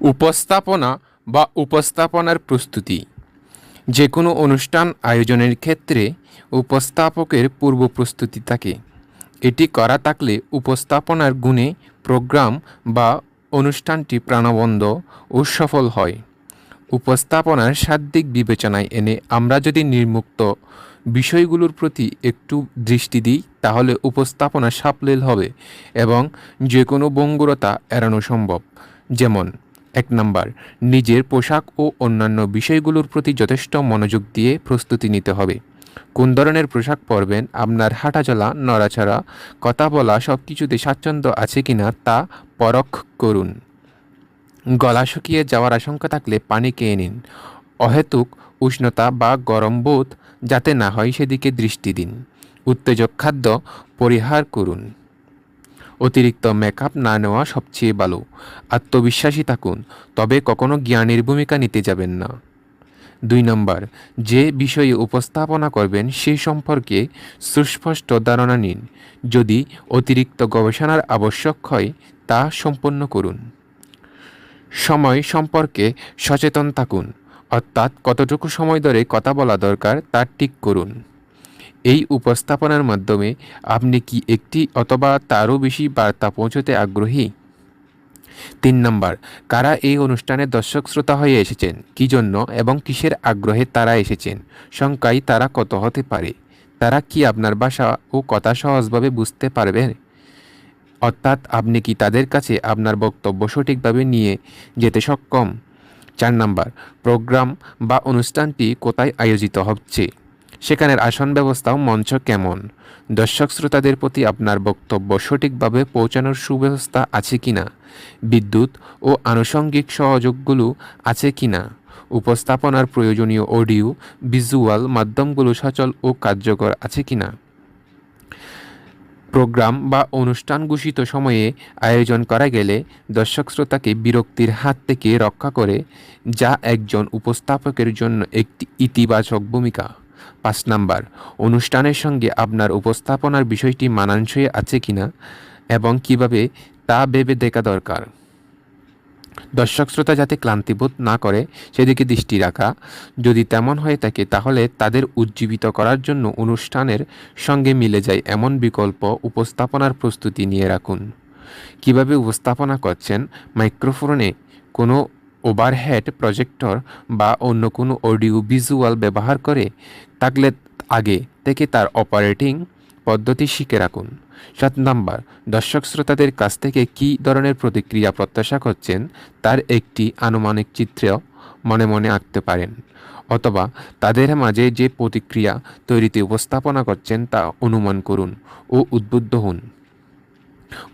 উপস্থাপনা বা উপস্থাপনার প্রস্তুতি। যে কোনো অনুষ্ঠান আয়োজনের ক্ষেত্রে উপস্থাপকের পূর্ব প্রস্তুতি থাকে। এটি করা থাকলে উপস্থাপনার গুণে প্রোগ্রাম বা অনুষ্ঠানটি প্রাণবন্ত ও সফল হয়। উপস্থাপনার সার্বিক বিবেচনায় এনে আমরা যদি নির্মুক্ত বিষয়গুলোর প্রতি একটু দৃষ্টি দিই, তাহলে উপস্থাপনা সাফল্য হবে এবং যে কোনো বঙ্গুরতা এড়ানো সম্ভব। যেমন এক নাম্বার, নিজের পোশাক ও অন্যান্য বিষয়গুলোর প্রতি যথেষ্ট মনোযোগ দিয়ে প্রস্তুতি নিতে হবে। কোন ধরনের পোশাক পরবেন, আপনার হাঁটাচলা, নড়াচড়া, কথা বলা সব কিছুতে স্বাচ্ছন্দ্য আছে কিনা তা পরখ করুন। গলা শুকিয়ে যাওয়ার আশঙ্কা থাকলে পানি খেয়ে নিন। অহেতুক উষ্ণতা বা গরম বোধ যাতে না হয় সেদিকে দৃষ্টি দিন। উত্তেজক খাদ্য পরিহার করুন। অতিরিক্ত মেকআপ না নেওয়া সবচেয়ে ভালো। আত্মবিশ্বাসী থাকুন, তবে কখনো জ্ঞানের ভূমিকা নিতে যাবেন না। দুই নম্বর, যে বিষয়ে উপস্থাপনা করবেন সে সম্পর্কে সুস্পষ্ট ধারণা নিন। যদি অতিরিক্ত গবেষণার আবশ্যক হয়, তা সম্পন্ন করুন। সময় সম্পর্কে সচেতন থাকুন, অর্থাৎ কতটুকু সময় ধরে কথা বলা দরকার তা ঠিক করুন। এই উপস্থাপনার মাধ্যমে আপনি কি একটি অথবা তারও বেশি বার্তা পৌঁছতে আগ্রহী? তিন নম্বর, কারা এই অনুষ্ঠানে দর্শক শ্রোতা হয়ে এসেছেন? কি জন্য এবং কিসের আগ্রহে তারা এসেছেন? সংখ্যায় তারা কত হতে পারে? তারা কি আপনার ভাষা ও কথা সহজভাবে বুঝতে পারবে? অর্থাৎ আপনি কি তাদের কাছে আপনার বক্তব্য সঠিকভাবে নিয়ে যেতে সক্ষম? চার নাম্বার, প্রোগ্রাম বা অনুষ্ঠানটি কোথায় আয়োজিত হচ্ছে? সেখানের আসন ব্যবস্থা ও মঞ্চ কেমন? দর্শক শ্রোতাদের প্রতি আপনার বক্তব্য সঠিকভাবে পৌঁছানোর সুব্যবস্থা আছে কিনা? বিদ্যুৎ ও আনুষঙ্গিক সহযোগগুলো আছে কি কিনা? উপস্থাপনার প্রয়োজনীয় অডিও, ভিজুয়াল মাধ্যমগুলো সচল ও কার্যকর আছে কিনা? প্রোগ্রাম বা অনুষ্ঠান ঘোষিত সময়ে আয়োজন করা গেলে দর্শক শ্রোতাকে বিরক্তির হাত থেকে রক্ষা করে, যা একজন উপস্থাপকের জন্য একটি ইতিবাচক ভূমিকা। পাঁচ নাম্বার, অনুষ্ঠানের সঙ্গে আপনার উপস্থাপনার বিষয়টি মানানসই আছে কিনা এবং কীভাবে তা ভেবে দেখা দরকার। দর্শক শ্রোতা যাতে ক্লান্তিবোধ না করে, সেদিকে দৃষ্টি রাখা। যদি তেমন হয়ে থাকে, তাহলে তাদের উজ্জীবিত করার জন্য অনুষ্ঠানের সঙ্গে মিলে যায় এমন বিকল্প উপস্থাপনার প্রস্তুতি নিয়ে রাখুন। কীভাবে উপস্থাপনা করছেন মাইক্রোফোনে কোনো ওভারহেড প্রজেক্টর বা অন্য কোনো অডিও ভিজুয়াল ব্যবহার করে থাকলে আগে থেকে তার অপারেটিং পদ্ধতি শিখে রাখুন। সাত নাম্বার, দর্শক শ্রোতাদের কাছ থেকে কী ধরনের প্রতিক্রিয়া প্রত্যাশা করছেন তার একটি আনুমানিক চিত্র মনে মনে আঁকতে পারেন, অথবা তাদের মাঝে যে প্রতিক্রিয়া তৈরিতে উপস্থাপনা করছেন তা অনুমান করুন ও উদ্বুদ্ধ হন।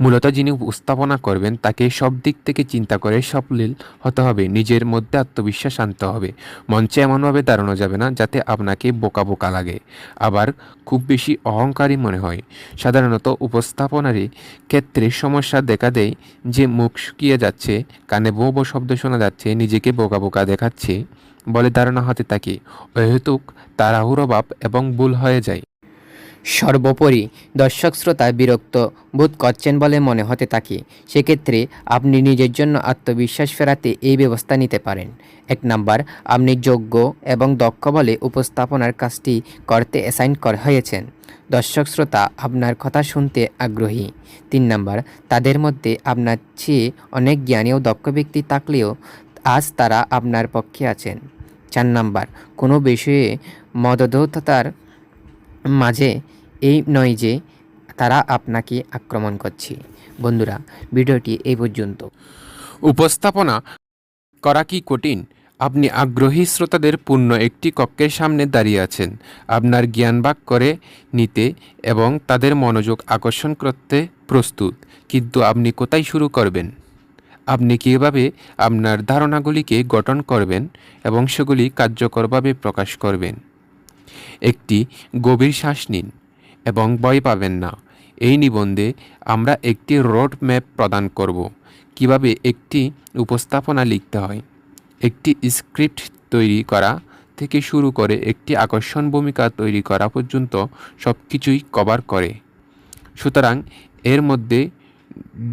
মূলত যিনি উপস্থাপনা করবেন, তাকে সব দিক থেকে চিন্তা করে সফলীল হতে হবে, নিজের মধ্যে আত্মবিশ্বাস আনতে হবে। মঞ্চে এমনভাবে দাঁড়ানো যাবে না, যাতে আপনাকে বোকা বোকা লাগে। আবার খুব বেশি অহংকারী মনে হয়। সাধারণত উপস্থাপনারই ক্ষেত্রে সমস্যা দেখা দেয় যে মুখ শুকিয়ে যাচ্ছে, কানে বো বো শব্দ শোনা যাচ্ছে, নিজেকে বোকা বোকা দেখাচ্ছে বলে ধারণা হতে থাকে। অহেতুক তাড়াহুড়ো ভাব এবং ভুল হয়ে যায়। সর্বোপরি দর্শক শ্রোতা বিরক্ত বোধ করছেন বলে মনে হতে থাকে। সেক্ষেত্রে আপনি নিজের জন্য আত্মবিশ্বাস ফেরাতে এই ব্যবস্থা নিতে পারেন। এক নাম্বার, আপনি যোগ্য এবং দক্ষ বলে উপস্থাপনার কাজটি করতে অ্যাসাইন করা হয়েছেন। দর্শক শ্রোতা, আপনার কথা শুনতে আগ্রহী। তিন নাম্বার, তাদের মধ্যে আপনার চেয়ে অনেক জ্ঞানী ও দক্ষ ব্যক্তি থাকলেও আজ তারা আপনার পক্ষে আছেন। চার নাম্বার, কোনো বিষয়ে মদধতার মাঝে এই নয় যে তারা আপনাকে আক্রমণ করছে। বন্ধুরা, ভিডিওটি এই পর্যন্ত। উপস্থাপনা করা কি কঠিন? আপনি আগ্রহী শ্রোতাদের পূর্ণ একটি কক্ষের সামনে দাঁড়িয়ে আছেন। আপনার জ্ঞান ভাগ করে নিতে এবং তাদের মনোযোগ আকর্ষণ করতে প্রস্তুত। কিন্তু আপনি কোথায় শুরু করবেন? আপনি কীভাবে আপনার ধারণাগুলিকে গঠন করবেন এবং সেগুলি কার্যকরভাবে প্রকাশ করবেন? একটি গভীর শ্বাস নিন। এবং ভয় পাবেন না। এই নিবন্ধে আমরা একটি রোড ম্যাপ প্রদান করব। কীভাবে একটি উপস্থাপনা লিখতে হয়? একটি স্ক্রিপ্ট তৈরি করা থেকে শুরু করে একটি আকর্ষণ ভূমিকা তৈরি করা পর্যন্ত সব কিছুই কভার করে। সুতরাং এর মধ্যে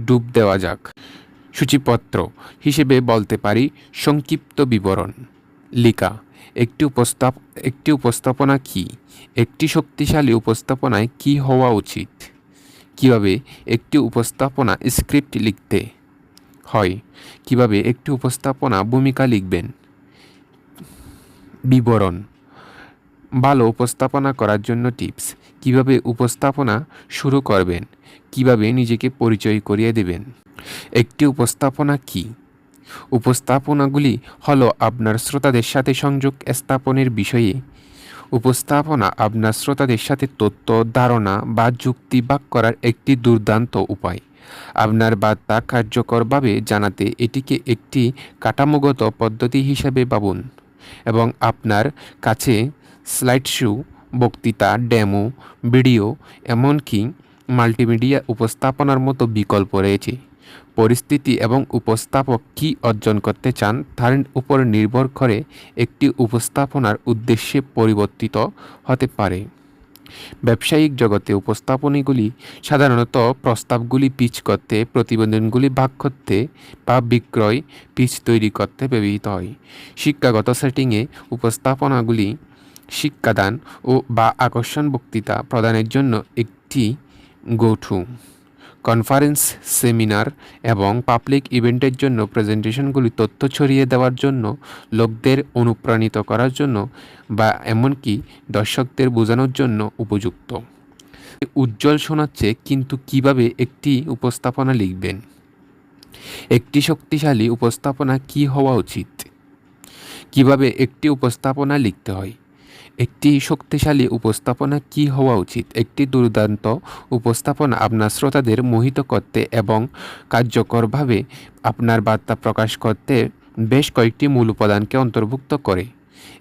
ডুব দেওয়া যাক। সূচিপত্র হিসেবে বলতে পারি সংক্ষিপ্ত বিবরণ। লিকা একটি উপস্থাপ একটি উপস্থাপনা কি? একটি শক্তিশালী উপস্থাপনায় কি হওয়া উচিত? কীভাবে একটি উপস্থাপনা স্ক্রিপ্ট লিখতে হয়? কীভাবে একটি উপস্থাপনা ভূমিকা লিখবেন? বিবরণ। ভালো উপস্থাপনা করার জন্য টিপস। কীভাবে উপস্থাপনা শুরু করবেন? কীভাবে নিজেকে পরিচয় করিয়ে দেবেন? একটি উপস্থাপনা কি? উপস্থাপনাগুলি হলো আপনার শ্রোতাদের সাথে সংযোগ স্থাপনের বিষয়ে। উপস্থাপনা আপনার শ্রোতাদের সাথে তথ্য ধারণা বা যুক্তি বাক করার একটি দুর্দান্ত উপায়। আপনার বার্তা কার্যকরভাবে জানাতে এটিকে একটি কাঠামোগত পদ্ধতি হিসেবে ভাবুন এবং আপনার কাছে স্লাইড শো বক্তৃতা, ডেমো, ভিডিও, এমনকি মাল্টিমিডিয়া উপস্থাপনার মতো বিকল্প রয়েছে। পরিস্থিতি এবং উপস্থাপক কী অর্জন করতে চান তার উপর নির্ভর করে একটি উপস্থাপনার উদ্দেশ্যে পরিবর্তিত হতে পারে। ব্যবসায়িক জগতে উপস্থাপনাগুলি সাধারণত প্রস্তাবগুলি পিচ করতে, প্রতিবেদনগুলি ভাগ করতে বা বিক্রয় পিচ তৈরি করতে ব্যবহৃত হয়। শিক্ষাগত সেটিংয়ে উপস্থাপনাগুলি শিক্ষাদান ও বা আকর্ষণ বক্তৃতা প্রদানের জন্য একটি গোঠু। কনফারেন্স সেমিনার এবং পাবলিক ইভেন্টের জন্য প্রেজেন্টেশনগুলি তথ্য ছড়িয়ে দেওয়ার জন্য লোকদের অনুপ্রাণিত করার জন্য বা এমনকি দর্শকদের বোঝানোর জন্য উপযুক্ত। উজ্জ্বল শোনাচ্ছে কিন্তু কীভাবে একটি উপস্থাপনা লিখবেন? একটি শক্তিশালী উপস্থাপনা কি হওয়া উচিত? কীভাবে একটি উপস্থাপনা লিখতে হয়? একটি শক্তিশালী উপস্থাপনা কি হওয়া উচিত? একটি দুর্দান্ত উপস্থাপনা আপনার শ্রোতাদের মোহিত করতে এবং কার্যকরভাবে আপনার বার্তা প্রকাশ করতে বেশ কয়েকটি মূল উপাদানকে অন্তর্ভুক্ত করে।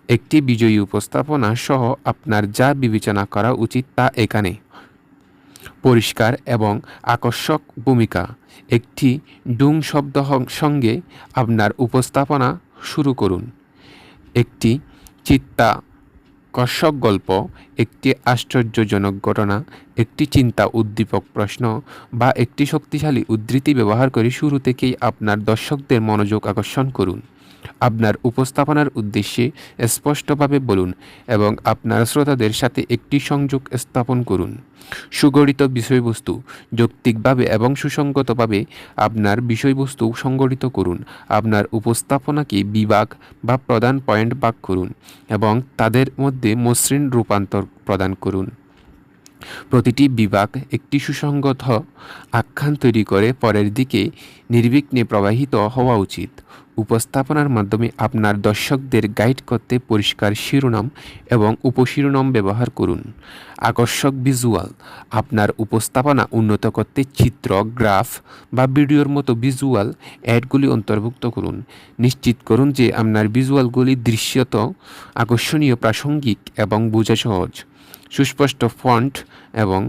একটি বিজয়ী উপস্থাপনা সহ আপনার যা বিবেচনা করা উচিত তা এখানে। পরিষ্কার এবং আকর্ষক ভূমিকা। একটি ডুং শব্দ সঙ্গে আপনার উপস্থাপনা শুরু করুন। একটি চিত্তাকর্ষক গল্প, একটি আশ্চর্যজনক ঘটনা, একটি চিন্তা উদ্দীপক প্রশ্ন বা একটি শক্তিশালী উদ্ধৃতি ব্যবহার করে শুরু থেকেই আপনার দর্শকদের মনোযোগ আকর্ষণ করুন। আপনার উপস্থাপনার উদ্দেশ্যে স্পষ্টভাবে বলুন এবং আপনার শ্রোতাদের সাথে একটি সংযোগ স্থাপন করুন। সুগঠিত বিষয়বস্তু যৌক্তিকভাবে এবং সুসংগতভাবে আপনার বিষয়বস্তু সংগঠিত করুন। আপনার উপস্থাপনাকে বিভাগ বা প্রধান পয়েন্ট ভাগ করুন এবং তাদের মধ্যে মসৃণ রূপান্তর প্রদান করুন। প্রতিটি বিভাগ একটি সুসংগত আখ্যান তৈরি করে পরের দিকে নির্বিঘ্নে প্রবাহিত হওয়া উচিত। উপস্থাপনার মাধ্যমে আপনার দর্শকদের গাইড করতে পরিষ্কার শিরোনাম এবং উপশিরোনাম ব্যবহার করুন। আকর্ষক ভিজুয়াল, আপনার উপস্থাপনা উন্নত করতে চিত্র, গ্রাফ বা ভিডিওর মতো ভিজুয়াল অ্যাডগুলি অন্তর্ভুক্ত করুন। নিশ্চিত করুন যে আপনার ভিজুয়ালগুলি দৃশ্যত, আকর্ষণীয়, প্রাসঙ্গিক এবং বোঝা সহজ। সুস্পষ্ট ফন্ট এবং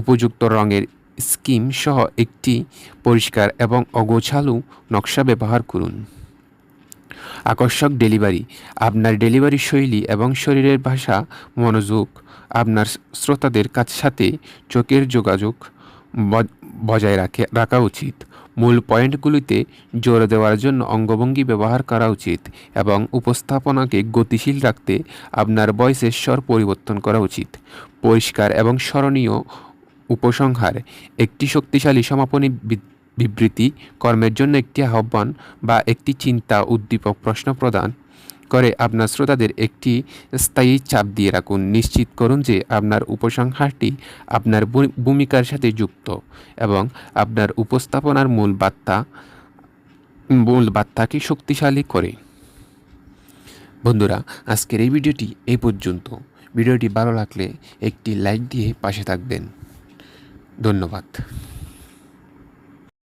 উপযুক্ত রঙের স্কিম সহ একটি পরিষ্কার এবং অগোছালো নকশা ব্যবহার করুন। আকর্ষক ডেলিভারি। আপনার ডেলিভারি শৈলী এবং শরীরের ভাষা, মনোযোগ, আপনার শ্রোতাদের কাছ সাথে চোখের যোগাযোগ বজায় রাখে, রাখা উচিত। মূল পয়েন্টগুলিতে জোর দেওয়ার জন্য অঙ্গভঙ্গি ব্যবহার করা উচিত এবং উপস্থাপনাকে গতিশীল রাখতে আপনার বয়সের স্বর পরিবর্তন করা উচিত। পরিষ্কার এবং স্মরণীয় উপসংহার, একটি শক্তিশালী সমাপনী বিবৃতি, কর্মের জন্য একটি আহ্বান বা একটি চিন্তা, উদ্দীপক প্রশ্ন প্রদান করে আপনার শ্রোতাদের একটি স্থায়ী চাপ দিয়ে রাখুন। নিশ্চিত করুন যে আপনার উপসংহারটি আপনার ভূমিকার সাথে যুক্ত এবং আপনার উপস্থাপনার মূল বার্তা, মূল বার্তাকে শক্তিশালী করে। বন্ধুরা, আজকের এই ভিডিওটি এই পর্যন্ত। ভিডিওটি ভালো লাগলে একটি লাইক দিয়ে পাশে থাকবেন। ধন্যবাদ।